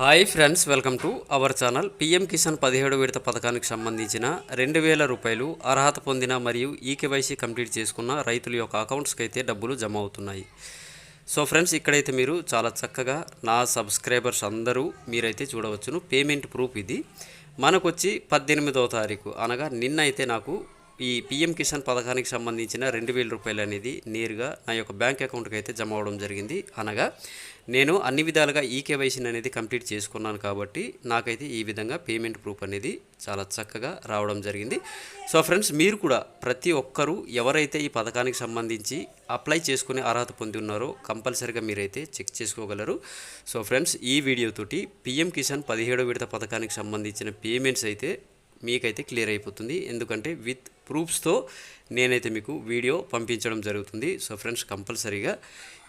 Hi friends welcome to our channel. PM Kisan పదిహేడు విడత పథకానికి సంబంధించిన రెండు వేల రూపాయలు అర్హత పొందిన మరియు ఈకేవైసీ కంప్లీట్ చేసుకున్న రైతుల యొక్క అకౌంట్స్కి అయితే డబ్బులు జమ అవుతున్నాయి. సో ఫ్రెండ్స్ ఇక్కడైతే మీరు చాలా చక్కగా నా సబ్స్క్రైబర్స్ అందరూ మీరైతే చూడవచ్చును. పేమెంట్ ప్రూఫ్ ఇది. మనకొచ్చి పద్దెనిమిదవ తారీఖు అనగా నిన్న అయితే నాకు ఈ పిఎం కిసాన్ పథకానికి సంబంధించిన రెండు వేల రూపాయలు అనేది నేరుగా నా యొక్క బ్యాంక్ అకౌంట్కి అయితే జమ అవడం జరిగింది. అనగా నేను అన్ని విధాలుగా ఈ కేవైసీని అనేది కంప్లీట్ చేసుకున్నాను కాబట్టి నాకైతే ఈ విధంగా పేమెంట్ ప్రూఫ్ అనేది చాలా చక్కగా రావడం జరిగింది. సో ఫ్రెండ్స్ మీరు కూడా ప్రతి ఒక్కరూ ఎవరైతే ఈ పథకానికి సంబంధించి అప్లై చేసుకునే అర్హత పొంది ఉన్నారో కంపల్సరీగా మీరైతే చెక్ చేసుకోగలరు. సో ఫ్రెండ్స్ ఈ వీడియోతోటి పిఎం కిసాన్ పదిహేడో విడత పథకానికి సంబంధించిన పేమెంట్స్ అయితే మీకైతే క్లియర్ అయిపోతుంది. ఎందుకంటే విత్ ప్రూఫ్స్తో నేనైతే మీకు వీడియో పంపించడం జరుగుతుంది. సో ఫ్రెండ్స్ కంపల్సరీగా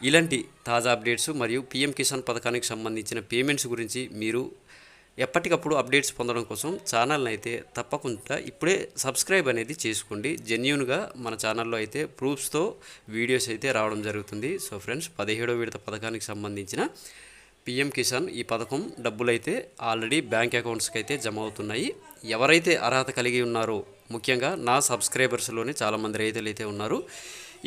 ఇలాంటి తాజా అప్డేట్స్ మరియు పిఎం కిసాన్ పథకానికి సంబంధించిన పేమెంట్స్ గురించి మీరు ఎప్పటికప్పుడు అప్డేట్స్ పొందడం కోసం ఛానల్ని అయితే తప్పకుండా ఇప్పుడే సబ్స్క్రైబ్ అనేది చేసుకోండి. జెన్యున్గా మన ఛానల్లో అయితే ప్రూఫ్స్తో వీడియోస్ అయితే రావడం జరుగుతుంది. సో ఫ్రెండ్స్ పదిహేడో విడత పథకానికి సంబంధించిన పిఎం కిసాన్ ఈ పథకం డబ్బులైతే ఆల్రెడీ బ్యాంక్ అకౌంట్స్కి అయితే జమ అవుతున్నాయి. ఎవరైతే అర్హత కలిగి ఉన్నారో ముఖ్యంగా నా సబ్స్క్రైబర్స్లోనే చాలామంది రైతులు అయితే ఉన్నారు.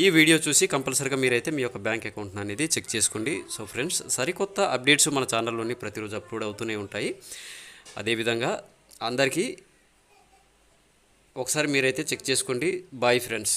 ఈ వీడియో చూసి కంపల్సరీగా మీరైతే మీ యొక్క బ్యాంక్ అకౌంట్ అనేది చెక్ చేసుకోండి. సో ఫ్రెండ్స్ సరికొత్త అప్డేట్స్ మన ఛానల్లోని ప్రతిరోజు అప్లోడ్ అవుతూనే ఉంటాయి. అదేవిధంగా అందరికీ ఒకసారి మీరైతే చెక్ చేసుకోండి. Bye friends